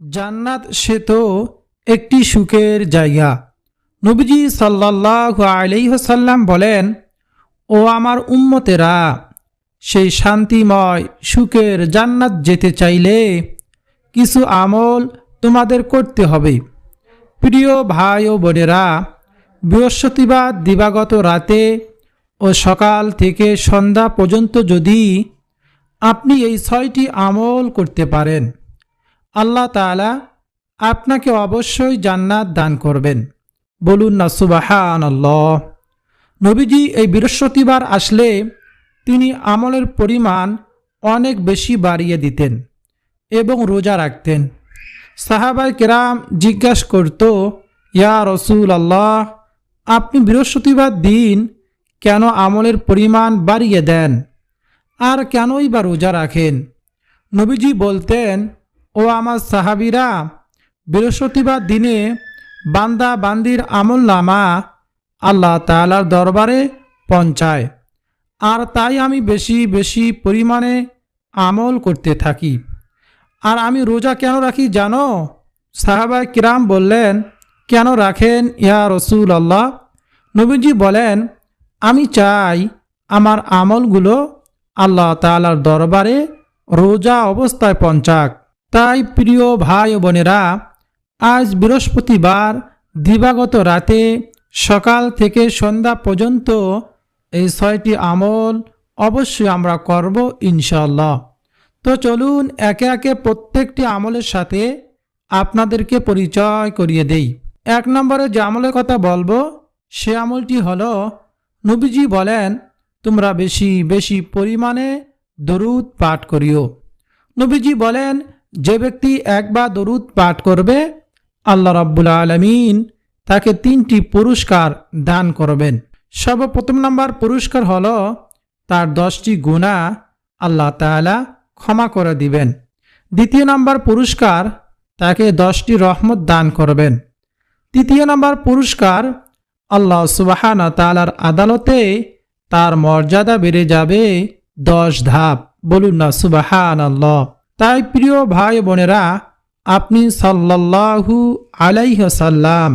জান্নাত সে তো একটি সুখের জায়গা। নবীজি সাল্লাহ আলাইহসাল্লাম বলেন, ও আমার উম্মতেরা, সেই শান্তিময়, সুখের জান্নাত যেতে চাইলে কিছু আমল তোমাদের করতে হবে। প্রিয় ভাই ও বোনেরা, বৃহস্পতিবার দিবাগত রাতে ও সকাল থেকে সন্ধ্যা পর্যন্ত যদি আপনি এই ছয়টি আমল করতে পারেন আল্লাহ তাআলা আপনাকে অবশ্যই জান্নাত দান করবেন। বলুন না সুবাহান নবীজি এই বৃহস্পতিবার আসলে তিনি আমলের পরিমাণ অনেক বেশি বাড়িয়ে দিতেন এবং রোজা রাখতেন। সাহাবাই কেরাম জিজ্ঞাসা করত, ইয়া রসুল আল্লাহ আপনি বৃহস্পতিবার দিন কেন আমলের পরিমাণ বাড়িয়ে দেন? আর কেনই বা রোজা রাখেন? নবীজি বলতেন ও আমার সাহাবিরা, বৃহস্পতিবার দিনে বান্দা বান্দির আমল নামা আল্লাহ তালার দরবারে পৌঁছায়। আর তাই আমি বেশি বেশি পরিমাণে আমল করতে থাকি। আর আমি রোজা কেন রাখি জানো? সাহাবা কিরাম বললেন, কেন রাখেন ইয়া রসুল আল্লাহ নবীজি বলেন, আমি চাই আমার আমলগুলো আল্লাহ তালার দরবারে রোজা অবস্থায় পঞ্চাক তাই প্রিয় ভাই বোনেরা, আজ বৃহস্পতিবার দিবাগত রাতে সকাল থেকে সন্ধ্যা পর্যন্ত এই ছয়টি আমল অবশ্যই আমরা করব ইনশাল্লাহ তো চলুন একে একে প্রত্যেকটি আমলের সাথে আপনাদেরকে পরিচয় করিয়ে দেই। এক নম্বরে যে আমলের কথা বলব, সে আমলটি হলো, নবীজি বলেন, তোমরা বেশি বেশি পরিমাণে দরুদ পাঠ করিও। নবীজি বলেন যে ব্যক্তি একবার দরুদ পাঠ করবে, আল্লাহ রাব্বুল আলমিন তাকে তিনটি পুরস্কার দান করবেন। সর্বপ্রথম নাম্বার পুরস্কার হল তার দশটি গুণা আল্লাহ তাআলা ক্ষমা করে দিবেন। দ্বিতীয় নাম্বার পুরস্কার তাকে দশটি রহমত দান করবেন। তৃতীয় নাম্বার পুরস্কার আল্লাহ সুবাহান তালার আদালতে তার মর্যাদা বেড়ে যাবে দশ ধাপ। বলুন না সুবাহান আল্লাহ তাই প্রিয় ভাই বোনেরা, আপনি সাল্লাল্লাহু আলাইহসাল্লাম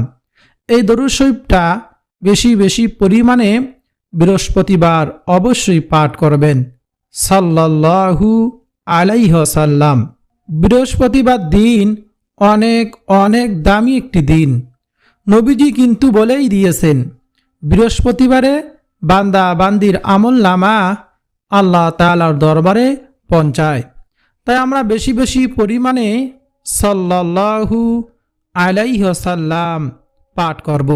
এই দরুদ বেশি বেশি পরিমাণে বৃহস্পতিবার অবশ্যই পাঠ করবেন। সাল্লাল্লাহু আলাইহসাল্লাম বৃহস্পতিবার দিন অনেক অনেক দামি একটি দিন। নবীজি কিন্তু বলেই দিয়েছেন, বৃহস্পতিবারে বান্দা বান্দির আমল নামা আল্লাহ তালার দরবারে পৌঁছায়। তাই আমরা বেশি বেশি পরিমাণে সাল্লাহু আলাইহসাল্লাম পাঠ করব।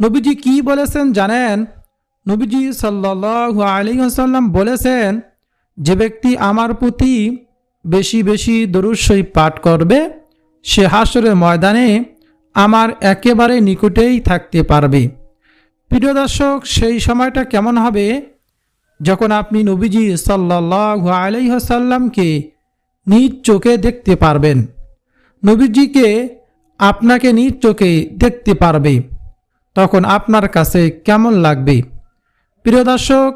নবীজি কি বলেছেন জানেন? নবীজি সাল্লাহু আলাইহসাল্লাম বলেছেন, যে ব্যক্তি আমার প্রতি বেশি বেশি দরুশ্বই পাঠ করবে, সে হাসরের ময়দানে আমার একেবারে নিকটেই থাকতে পারবে। প্রিয় দর্শক, সেই সময়টা কেমন হবে? যখন আপনি নবীজি সাল্লাহ আলাইসাল্লামকে নিজ চোখে দেখতে পারবেন। নবীজিকে আপনাকে নিজ চোখে দেখতে পারবে। তখন আপনার কাছে কেমন লাগবে? প্রিয় দর্শক,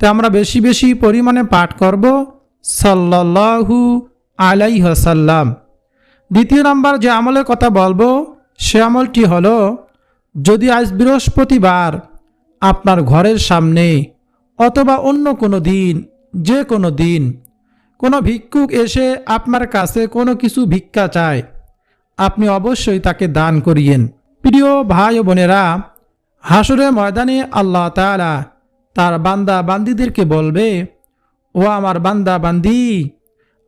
তো আমরা বেশি বেশি পরিমাণে পাঠ করব সাল্লাহু আলাইহসাল্লাম দ্বিতীয় নাম্বার যে আমলের কথা বলব, সে আমলটি হলো, যদি আজ বৃহস্পতিবার আপনার ঘরের সামনে অথবা অন্য কোনো দিন, যে কোনো দিন কোনো ভিক্ষুক এসে আপনার কাছে কোনো কিছু ভিক্ষা চায়, আপনি অবশ্যই তাকে দান করিয়েন। প্রিয় ভাই বোনেরা হাসুরে ময়দানে আল্লাহ তালা তার বান্দা বান্দিদেরকে বলবে, ও আমার বান্দা বান্দি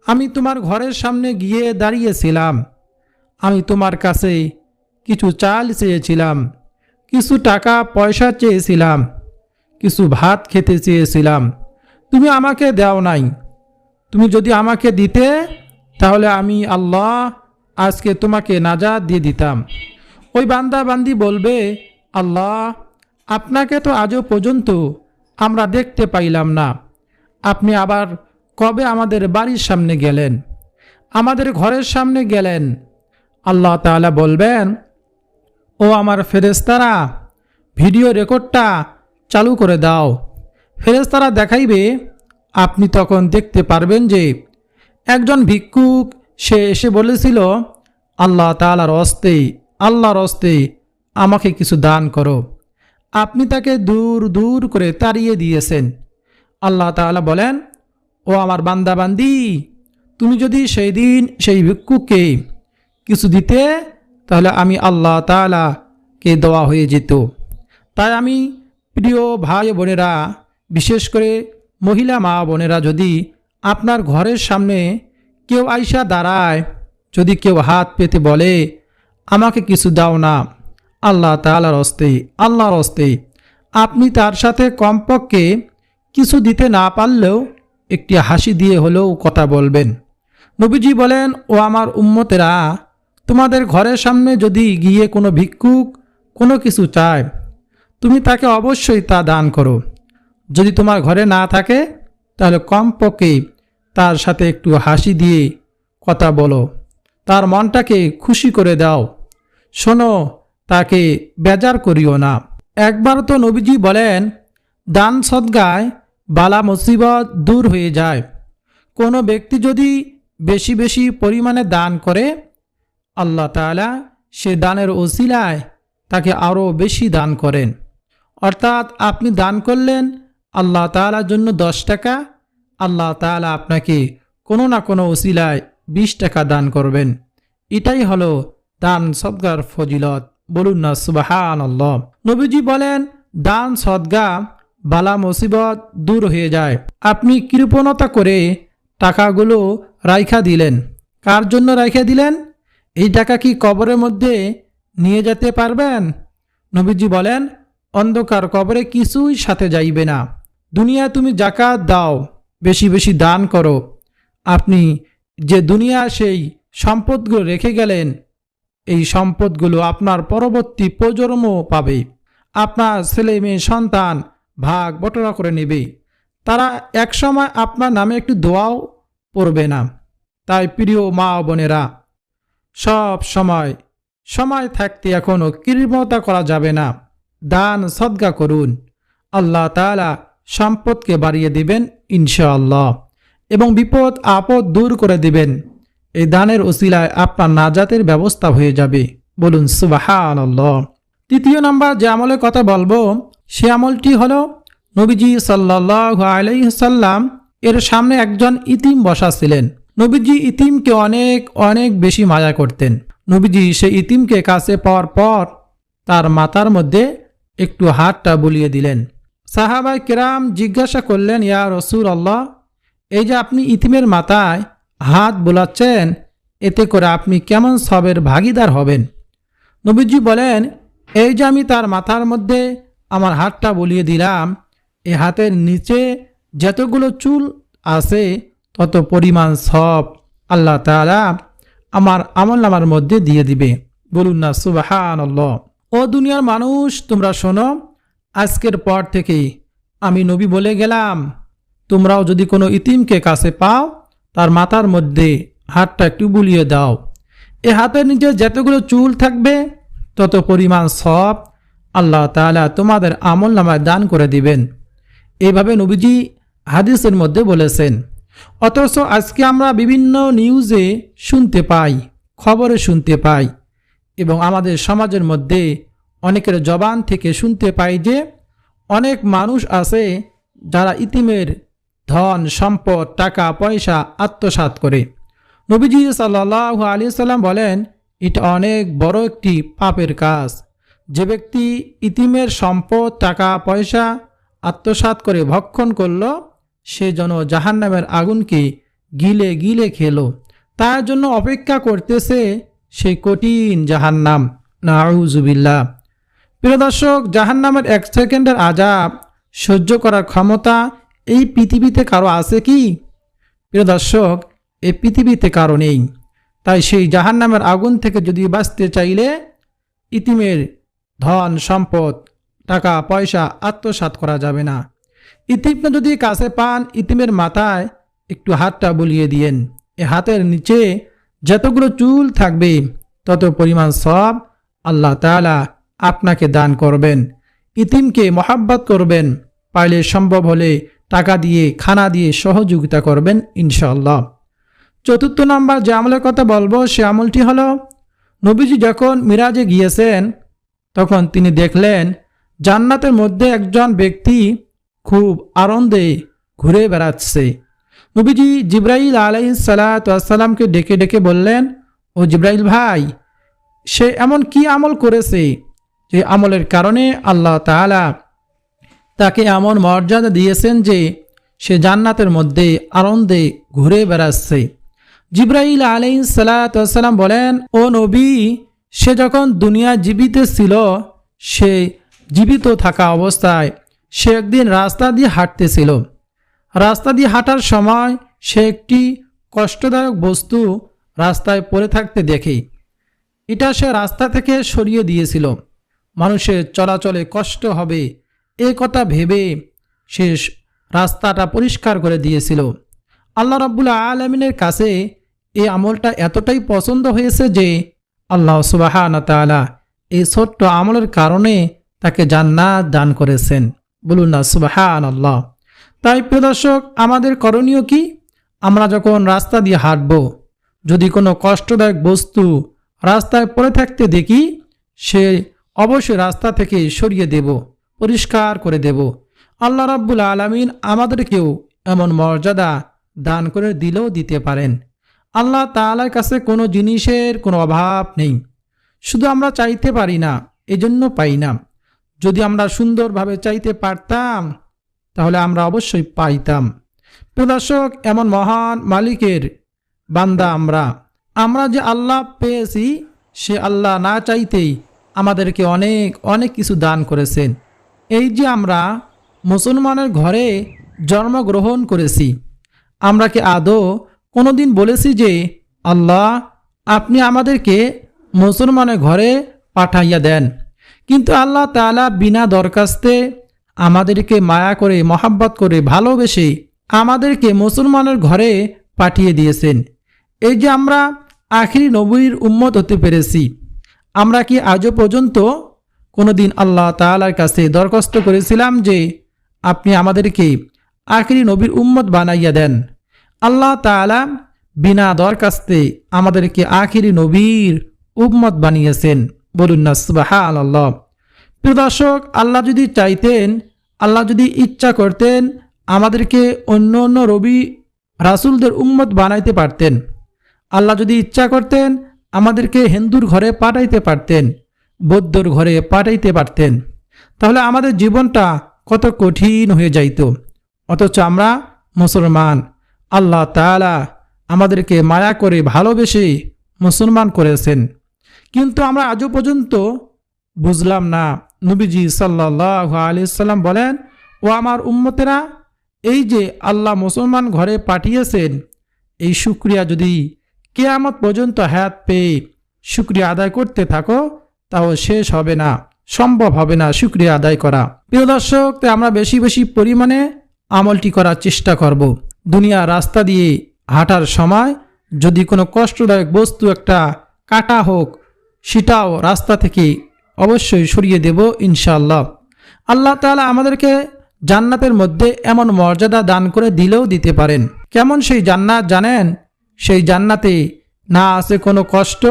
আমি তোমার ঘরের সামনে গিয়ে দাঁড়িয়েছিলাম। আমি তোমার কাছে কিছু চাল চেয়েছিলাম, কিছু টাকা পয়সা চেয়েছিলাম, কিছু ভাত খেতে চেয়েছিলাম। তুমি আমাকে দাও নাই তুমি যদি আমাকে দিতে, তাহলে আমি আল্লাহ আজকে তোমাকে নাজাদ দিয়ে দিতাম। ওই বান্দা বান্দি বলবে, আল্লাহ, আপনাকে তো আজও পর্যন্ত আমরা দেখতে পাইলাম না। আপনি আবার কবে আমাদের বাড়ির সামনে গেলেন? আমাদের ঘরের সামনে গেলেন? আল্লাহ তাআলা বলবেন, ও আমার ফেরেস্তারা ভিডিও রেকর্ডটা চালু করে দাও। ফেরেস্তারা দেখাইবে আপনি তখন দেখতে পারবেন যে একজন ভিক্ষুক, সে এসে বলেছিল, আল্লাহ তালার অস্তে আল্লাহর অস্তে আমাকে কিছু দান করো। আপনি তাকে দূর দূর করে তাড়িয়ে দিয়েছেন। আল্লাহ তাআলা বলেন, ও আমার বান্দাবান্দি, তুমি যদি সেই দিন সেই ভিক্ষুককে কিছু দিতে, তাহলে আমি আল্লাহ তাআলাকে দেওয়া হয়ে যেত। তাই আমি প্রিয় ভাই বোনেরা, বিশেষ করে মহিলা মা বোনেরা, যদি আপনার ঘরের সামনে কেউ আইসা দাঁড়ায়, যদি কেউ হাত পেতে বলে, আমাকে কিছু দাও না, আল্লাহ তালার অস্তে আল্লাহর অস্তে আপনি তার সাথে কমপক্ষে কিছু দিতে না পারলেও একটি হাসি দিয়ে হলেও কথা বলবেন। নবীজি বলেন, ও আমার উম্মতেরা, তোমাদের ঘরের সামনে যদি গিয়ে কোনো ভিক্ষুক কোনো কিছু চায়, তুমি তাকে অবশ্যই তা দান করো। যদি তোমার ঘরে না থাকে, তাহলে কমপক্ষে তার সাথে একটু হাসি দিয়ে কথা বলো। তার মনটাকে খুশি করে দাও। শোনো, তাকে বেজার করিও না। একবার তো নবীজি বলেন, দান সদ্গায় বালা মুসিবত দূর হয়ে যায়। কোনো ব্যক্তি যদি বেশি বেশি পরিমাণে দান করে, আল্লাহ তাআলা সে দানের ওসিলায় তাকে আরও বেশি দান করেন। অর্থাৎ আপনি দান করলেন আল্লাহ তাআলার জন্য দশ টাকা, আল্লাহ তাআলা আপনাকে কোনো না কোনো ওসিলায় বিশ টাকা দান করবেন। এটাই হলো দান সদ্গার ফজিলত। বলুন না সুবাহান আল্লাহ নবীজি বলেন, দান সদ্গা বালা মুসিবত দূর হয়ে যায়। আপনি কৃপণতা করে টাকাগুলো রাইখা দিলেন। কার জন্য রাইখা দিলেন? এই টাকা কি কবরের মধ্যে নিয়ে যেতে পারবেন? নবীজি বলেন, অন্ধকার কবরে কিছুই সাথে যাইবে না। দুনিয়া তুমি জাকাত দাও, বেশি বেশি দান করো। আপনি যে দুনিয়া সেই সম্পদগুলো রেখে গেলেন, এই সম্পদগুলো আপনার পরবর্তী প্রজন্মও পাবে। আপনার ছেলে মেয়ে, সন্তান ভাগ বটরা করে নেবে। তারা একসময় আপনার নামে একটু দোয়াও পড়বে না। তাই প্রিয় মা বোনেরা, সব সময় সময় থাকতে এখনও কৃমতা করা যাবে না। দান, সদ্গা করুন। আল্লাহ তাআলা সম্পদকে বাড়িয়ে দিবেন, ইনশাআল্লাহ। এবং বিপদ, আপদ দূর করে দিবেন। এই দানের ওসিলায় আপনার নাজাতের ব্যবস্থা হয়ে যাবে। বলুন সুবাহান তৃতীয় নাম্বার যে আমলের কথা বলব, সে আমলটি হলো নবীজি সাল্লাহ আলাইসাল্লাম এর সামনে একজন ইতিম বসা ছিলেন। নবীজি ইতিমকে অনেক অনেক বেশি মায়া করতেন। নবীজি সে ইতিমকে কাছে পাওয়ার পর তার মাথার মধ্যে একটু হাতটা বুলিয়ে দিলেন। সাহাবাই কেরাম জিজ্ঞাসা করলেন, ইয়া রসুল আল্লাহ এই যে আপনি ইতিমের মাথায় হাত বোলাচ্ছেন, এতে করে আপনি কেমন সবের ভাগিদার হবেন? নবীজি বলেন, এই যে আমি তার মাথার মধ্যে আমার হাতটা বলিয়ে দিলাম, এ হাতের নিচে যতগুলো চুল আছে, তত পরিমাণ সব আল্লাহ তালা আমার আমল নামার মধ্যে দিয়ে দিবে। বলুন না সুবাহান ও দুনিয়ার মানুষ, তোমরা শোনো আজকের পর থেকে আমি নবী বলে গেলাম, তোমরাও যদি কোনো ইতিমকে কাছে পাও, তার মাথার মধ্যে হাতটা একটু বুলিয়ে দাও। এ হাতের নিচে যতগুলো চুল থাকবে, তত পরিমাণ সব আল্লাহ তাআলা তোমাদের আমল নামায় দান করে দিবেন। এইভাবে নবীজি হাদিসের মধ্যে বলেছেন, অথচ আজকে আমরা বিভিন্ন নিউজে শুনতে পাই, খবরে শুনতে পাই এবং আমাদের সমাজের মধ্যে অনেকের জবান থেকে শুনতে পাই যে অনেক মানুষ আছে যারা ইতিমের ধন, সম্পদ, টাকা, পয়সা আত্মসাৎ করে। নবীজি সাল্লাহ আলী সাল্লাম বলেন, এটা অনেক বড় একটি পাপের কাজ। যে ব্যক্তি ইতিমের সম্পদ, টাকা, পয়সা আত্মসাৎ করে ভক্ষণ করল, সে যেন জাহান্নামের আগুনকে গিলে গিলে খেলো। তার জন্য অপেক্ষা করতেছে সেই কঠিন জাহান্নাম। নাউজুবিল্লা প্রিয় দর্শক, জাহান্নামের এক সেকেন্ডের আজাব সহ্য করার ক্ষমতা এই পৃথিবীতে কারও আছে কি? প্রিয় দর্শক এই পৃথিবীতে কারও নেই। তাই সেই জাহান্নামের আগুন থেকে যদি বাঁচতে চাইলে ইতিমের ধন, সম্পদ, টাকা, পয়সা আত্মসাৎ করা যাবে না। ইতিমটা যদি কাছে পান, ইতিমের মাথায় একটু হাতটা বলিয়ে দিয়েন। এ হাতের নিচে যতগুলো চুল থাকবে, তত পরিমাণ সব আল্লাহ তালা আপনাকে দান করবেন। ইতিমকে মহাব্বত করবেন। পাইলে সম্ভব হলে টাকা দিয়ে, খানা দিয়ে সহযোগিতা করবেন ইনশাল্লাহ চতুর্থ নাম্বার যে আমলের কথা বলব, সে আমলটি হল, নবীজি যখন মিরাজে গিয়েছেন, তখন তিনি দেখলেন, জান্নাতের মধ্যে একজন ব্যক্তি খুব আনন্দে ঘুরে বেড়াচ্ছে। নবীজি জিব্রাইল আলাই সালাতামকে ডেকে ডেকে বললেন, ও জিব্রাইল ভাই, সে এমন কি আমল করেছে? যে আমলের কারণে আল্লাহ তাআলা তাকে এমন মর্যাদা দিয়েছেন যে সে জান্নাতের মধ্যে আনন্দে ঘুরে বেড়াচ্ছে। জিব্রাইল আলাই সালাতাম বলেন, ও নবী, সে যখন দুনিয়া জীবিত ছিল, সে জীবিত থাকা অবস্থায় সে একদিন রাস্তা দিয়ে হাঁটতেছিল। রাস্তা দিয়ে হাঁটার সময় সে একটি কষ্টদায়ক বস্তু রাস্তায় পড়ে থাকতে দেখে। এটা সে রাস্তা থেকে সরিয়ে দিয়েছিল। মানুষের চলাচলে কষ্ট হবে। এ কথা ভেবে সে রাস্তাটা পরিষ্কার করে দিয়েছিল। আল্লাহ রাব্বুল আলমিনের কাছে এই আমলটা এতটাই পছন্দ হয়েছে যে আল্লাহ সুবাহান তালা এই ছোট্ট আমলের কারণে তাকে জান্নাত দান করেছেন। বলুন না সুবাহান আল্লাহ তাই প্রিয় দর্শক, আমাদের করণীয় কি? আমরা যখন রাস্তা দিয়ে হাঁটব, যদি কোনো কষ্টদায়ক বস্তু রাস্তায় পড়ে থাকতে দেখি, সে অবশ্যই রাস্তা থেকে সরিয়ে দেব, পরিষ্কার করে দেব। আল্লাহ রাব্বুল আলমিন আমাদেরকেও এমন মর্যাদা দান করে দিলেও দিতে পারেন। আল্লাহ তালার কাছে কোনো জিনিসের কোনো অভাব নেই। শুধু আমরা চাইতে পারি না, এজন্য পাই না। যদি আমরা সুন্দরভাবে চাইতে পারতাম, তাহলে আমরা অবশ্যই পাইতাম। প্রদর্শক এমন মহান মালিকের বান্দা আমরা। আমরা যে আল্লাহ পেয়েছি, সে আল্লাহ না চাইতেই আমাদেরকে অনেক অনেক কিছু দান করেছেন। এই যে আমরা মুসলমানের ঘরে জন্মগ্রহণ করেছি, আমরা কি আদৌ কোনোদিন বলেছি যে, আল্লাহ, আপনি আমাদেরকে মুসলমানের ঘরে পাঠাইয়া দেন। কিন্তু আল্লাহ তালা বিনা দরখাস্তে আমাদেরকে মায়া করে, মহাব্বত করে, ভালোবেসে আমাদেরকে মুসলমানের ঘরে পাঠিয়ে দিয়েছেন। এই যে আমরা আখিরি নবীর উম্মত হতে পেরেছি আমরা কি আজও পর্যন্ত কোনো দিন আল্লাহ তালার কাছে দরখাস্ত করেছিলাম যে আপনি আমাদেরকে আখিরি নবীর উম্মত বানাইয়া দেন? আল্লাহ তালা বিনা দরখাস্তে আমাদেরকে আখিরি নবীর উম্মত বানিয়েছেন। বলুন না সুবাহা আল্লাহ প্রিয় দর্শক, আল্লাহ যদি চাইতেন, আল্লাহ যদি ইচ্ছা করতেন, আমাদেরকে অন্য অন্য রবি রাসুলদের উম্মত বানাইতে পারতেন। আল্লাহ যদি ইচ্ছা করতেন আমাদেরকে হিন্দুর ঘরে পাঠাইতে পারতেন, বৌদ্ধর ঘরে পাঠাইতে পারতেন। তাহলে আমাদের জীবনটা কত কঠিন হয়ে যাইত। অথচ আমরা মুসলমান, আল্লাহ তালা আমাদেরকে মায়া করে ভালোবেসে মুসলমান করেছেন। কিন্তু আমরা আজও পর্যন্ত বুঝলাম না, নবীজি সাল্লাহ আলিয়াল্লাম বলেন, ও আমার উম্মতেরা, এই যে আল্লাহ মুসলমান ঘরে পাঠিয়েছেন, এই শুক্রিয়া যদি কেয়ামত পর্যন্ত হায়াত পেয়ে শুক্রিয়া আদায় করতে থাকো, তাও শেষ হবে না, সম্ভব হবে না শুক্রিয়া আদায় করা। প্রিয় দর্শক আমরা বেশি বেশি পরিমাণে আমলটি করার চেষ্টা করব। দুনিয়া রাস্তা দিয়ে হাঁটার সময় যদি কোনো কষ্টদায়ক বস্তু একটা কাটা হোক, সেটাও রাস্তা থেকে অবশ্যই সরিয়ে দেব ইনশাল্লাহ আল্লাহ তালা আমাদেরকে জান্নাতের মধ্যে এমন মর্যাদা দান করে দিলেও দিতে পারেন। কেমন সেই জান্নাত জানেন? সেই জান্নাতে না আছে কোনো কষ্ট,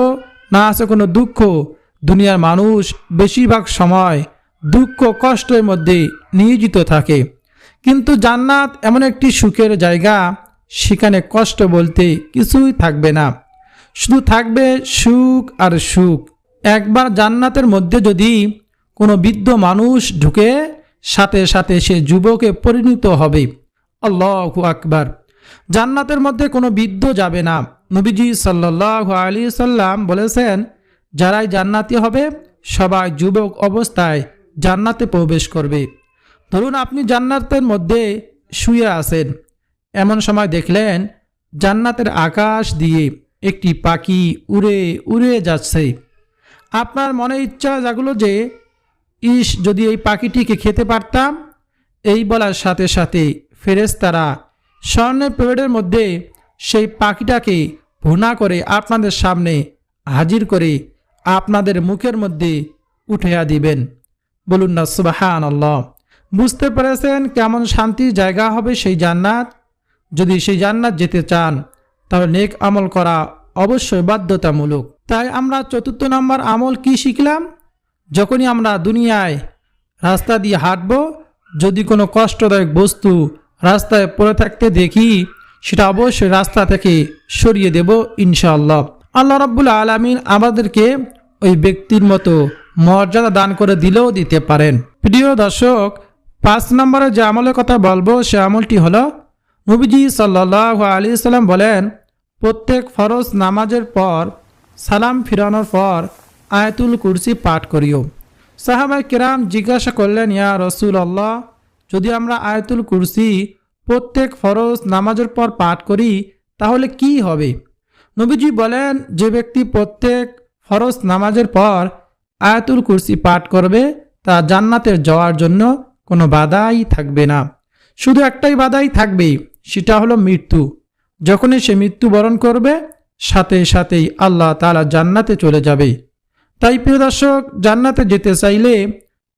না আছে কোনো দুঃখ। দুনিয়ার মানুষ বেশিরভাগ সময় দুঃখ, কষ্টের মধ্যে নিয়োজিত থাকে। কিন্তু জান্নাত এমন একটি সুখের জায়গা, সেখানে কষ্ট বলতে কিছুই থাকবে না। শুধু থাকবে সুখ আর সুখ। একবার জান্নাতের মধ্যে যদি কোনো বৃদ্ধ মানুষ ঢুকে, সাথে সাথে সে যুবকে পরিণত হবে। আল্লাহ আকবার। জান্নাতের মধ্যে কোনো বৃদ্ধ যাবে না। নবীজি সাল্লাহ আলী সাল্লাম বলেছেন, যারাই জান্নাতি হবে, সবাই যুবক অবস্থায় জান্নাতে প্রবেশ করবে। ধরুন আপনি জান্নাতের মধ্যে শুয়ে আছেন। এমন সময় দেখলেন, জান্নাতের আকাশ দিয়ে একটি পাখি উড়ে উড়ে যাচ্ছে। আপনার মনে ইচ্ছা জাগলো যে, ইস, যদি এই পাখিটিকে খেতে পারতাম, এই বলার সাথে সাথে ফেরেস্তারা স্বর্ণের প্লেটের মধ্যে সেই পাখিটাকে ভুনা করে আপনাদের সামনে হাজির করে আপনাদের মুখের মধ্যে উঠিয়া দিবেন। বলুন না সুবাহান আল্লাহ বুঝতে পেরেছেন কেমন শান্তির জায়গা হবে সেই জান্নাত? যদি সেই জান্নাত যেতে চান, তাহলে নেক আমল করা অবশ্যই বাধ্যতামূলক। তাই আমরা চতুর্থ নম্বর আমল কি শিখলাম? যখনই আমরা দুনিয়ায় রাস্তা দিয়ে হাঁটব, যদি কোনো কষ্টদায়ক বস্তু রাস্তায় পড়ে থাকতে দেখি সেটা অবশ্যই রাস্তা থেকে সরিয়ে দেব ইনশাআল্লাহ। আল্লাহ রাব্বুল আলমিন আমাদেরকে ওই ব্যক্তির মতো মর্যাদা দান করে দিলেও দিতে পারেন। প্রিয় দর্শক, পাঁচ নম্বরে যে আমলের কথা বলব সে আমলটি হলো, নবীজি সাল্লাহ আলী সাল্লাম বলেন, প্রত্যেক ফরজ নামাজের পর সালাম ফিরানোর পর আয়াতুল কুরসি পাঠ করিও। সাহাবাই কিরাম জিজ্ঞাসা করলেন, ইয়া রসুল আল্লাহ যদি আমরা আয়াতুল কুরসি প্রত্যেক ফরজ নামাজের পর পাঠ করি, তাহলে কি হবে? নবীজি বলেন, যে ব্যক্তি প্রত্যেক ফরজ নামাজের পর আয়াতুল কুরসি পাঠ করবে, তা জান্নাতের যাওয়ার জন্য কোনো বাধাই থাকবে না। শুধু একটাই বাধাই থাকবে সেটা হলো মৃত্যু। যখনই সে মৃত্যুবরণ করবে, সাথে সাথেই আল্লাহ তালা জান্নাতে চলে যাবে। তাই প্রিয় দর্শক, জান্নাতে যেতে চাইলে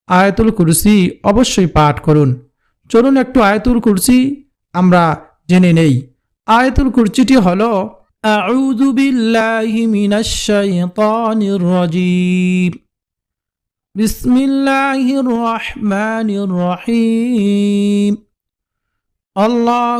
আয়াতুল কুরসি অবশ্যই পাঠ করুন। চলুন একটু আয়াতুল কুরসি আমরা জেনে নেই। আয়াতুল কুরসিটি হল, আউযু বিল্লাহি মিনাশ শাইতানির রাজীম। বিসমিল্লাহির রহমানির রহিম। লা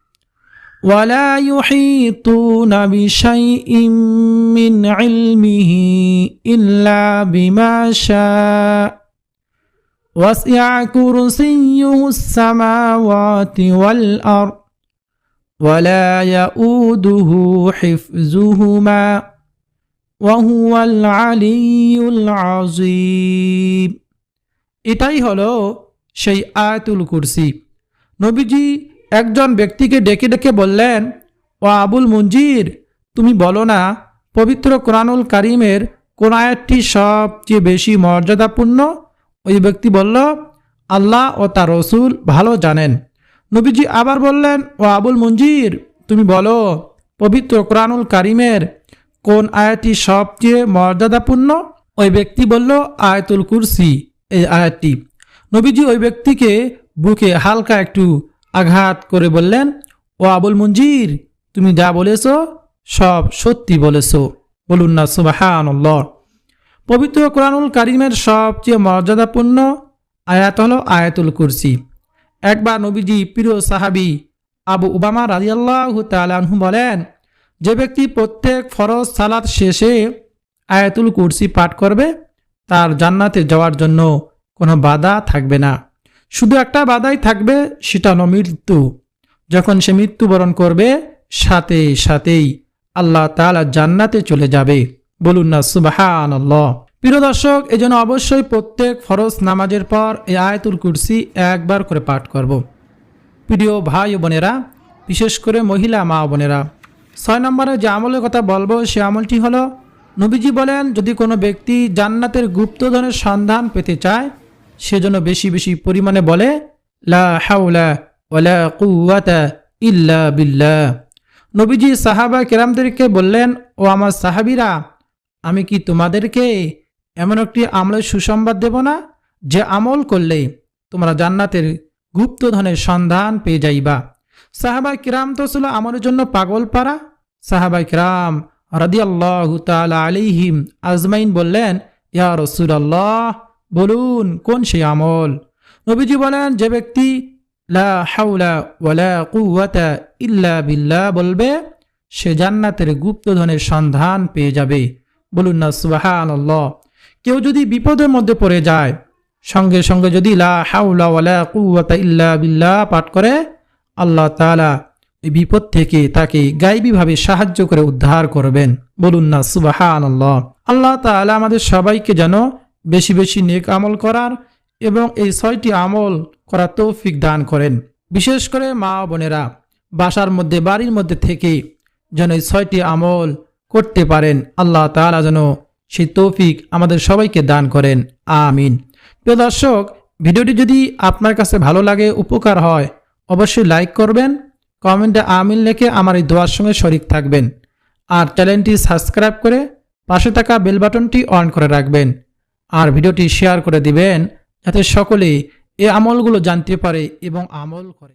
ولا يحيطون بشيء من علمه إلا بما شاء وسع كرسيه السماوات والأرض ولا يؤوده حفظهما وهو العلي العظيم এটাই হলো সেই আয়াতুল কুরসি নবীজি একজন ব্যক্তিকে ডেকে ডেকে বললেন, ও আবুল মঞ্জির তুমি বলো না, পবিত্র কোরআনুল কারিমের কোন আয়াতটি সবচেয়ে বেশি মর্যাদাপূর্ণ? ওই ব্যক্তি বলল, আল্লাহ ও তার রসুল ভালো জানেন। নবীজি আবার বললেন, ও আবুল মঞ্জির তুমি বলো, পবিত্র কোরআনুল কারিমের কোন আয়াতটি সবচেয়ে মর্যাদাপূর্ণ? ওই ব্যক্তি বলল, আয়াতুল কুরসি, এই আয়াতটি। নবীজি ওই ব্যক্তিকে বুকে হালকা একটু আঘাত করে বললেন, ও আবুল মঞ্জির তুমি যা বলেছ সব সত্যি বলেছ। বলুন না সুবাহান পবিত্র কোরআনুল কারিমের সবচেয়ে মর্যাদাপূর্ণ আয়াত হল আয়াতুল কুরসি। একবার নবীজি প্রিয় সাহাবি আবু উবামা রাজিয়াল্লাহ তালাহু বলেন, যে ব্যক্তি প্রত্যেক ফরজ সালাত শেষে আয়াতুল কুরসি পাঠ করবে, তার জান্নাতে যাওয়ার জন্য কোনো বাধা থাকবে না। শুধু একটা বাধাই থাকবে, সেটা হলো মৃত্যু। যখন সে মৃত্যুবরণ করবে, সাথে সাথেই আল্লাহ তালা জান্নাতে চলে যাবে। বলুন না সুবাহান প্রিয় দর্শক এই জন্য অবশ্যই প্রত্যেক ফরজ নামাজের পর এই আয়াতুল কুরসি একবার করে পাঠ করব। প্রিয় ভাই বোনেরা, বিশেষ করে মহিলা মা বোনেরা, ছয় নম্বরে যে আমলের কথা বলব, সে আমলটি হলো, নবীজি বলেন, যদি কোনো ব্যক্তি জান্নাতের গুপ্তধনের সন্ধান পেতে চায় সেজন্য বেশি বেশি পরিমাণে বলে, লা হাউলা ওয়ালা কুওয়াতা ইল্লা বিল্লাহ। নবীজি সাহাবা কেরামদেরকে বললেন, ও আমার সাহাবিরা, আমি কি তোমাদেরকে এমন একটি আমলের সুসংবাদ দেব না, যে আমল করলে তোমরা জান্নাতের গুপ্তধনের সন্ধান পেয়ে যাইবা? সাহাবাই কিরাম তো ছিল আমলের জন্য পাগল পারা সাহাবাই কিরাম রাদিয়াল্লাহ তালা আলিহিম আজমাইন বললেন, ইয়া রসুলাল্লাহ বলুন, কোন সেই আমল? নবীজি বলেন, যে ব্যক্তি লা হাউলা ওয়ালা কুওয়াতা ইল্লা বিল্লাহ বলবে, সে জান্নাতের গুপ্তধনের সন্ধান পেয়ে যাবে। বলুন না, সুবহানাল্লাহ। কেউ যদি বিপদের মধ্যে পড়ে যায়, সঙ্গে সঙ্গে যদি লা হাউলা ওয়ালা কুওয়াতা ইল্লা বিল্লাহ পাঠ করে, আল্লাহ তাআলা এই বিপদ থেকে তাকে গাইবীভাবে সাহায্য করে উদ্ধার করবেন। বলুন না, সুবহানাল্লাহ। আল্লাহ তাআলা আমাদের সবাইকে যেন বেশি বেশি নেক আমল করার এবং এই ছয়টি আমল করার তৌফিক দান করেন। বিশেষ করে মা বোনেরা, বাসার মধ্যে, বাড়ির মধ্যে থেকে যেন এই ছয়টি আমল করতে পারেন। আল্লাহ তাআলা যেন সেই তৌফিক আমাদের সবাইকে দান করেন। আমিন। প্রিয় দর্শক, ভিডিওটি যদি আপনার কাছে ভালো লাগে, উপকার হয়, অবশ্যই লাইক করবেন, কমেন্টে আমিন লিখে আমার এই দোয়ার সঙ্গে শরিক থাকবেন। আর চ্যানেলটি সাবস্ক্রাইব করে পাশে থাকা বেল বাটনটি অন করে রাখবেন। আর ভিডিওটি শেয়ার করে দিবেন যাতে সকলে এ আমলগুলো জানতে পারে এবং আমল করে।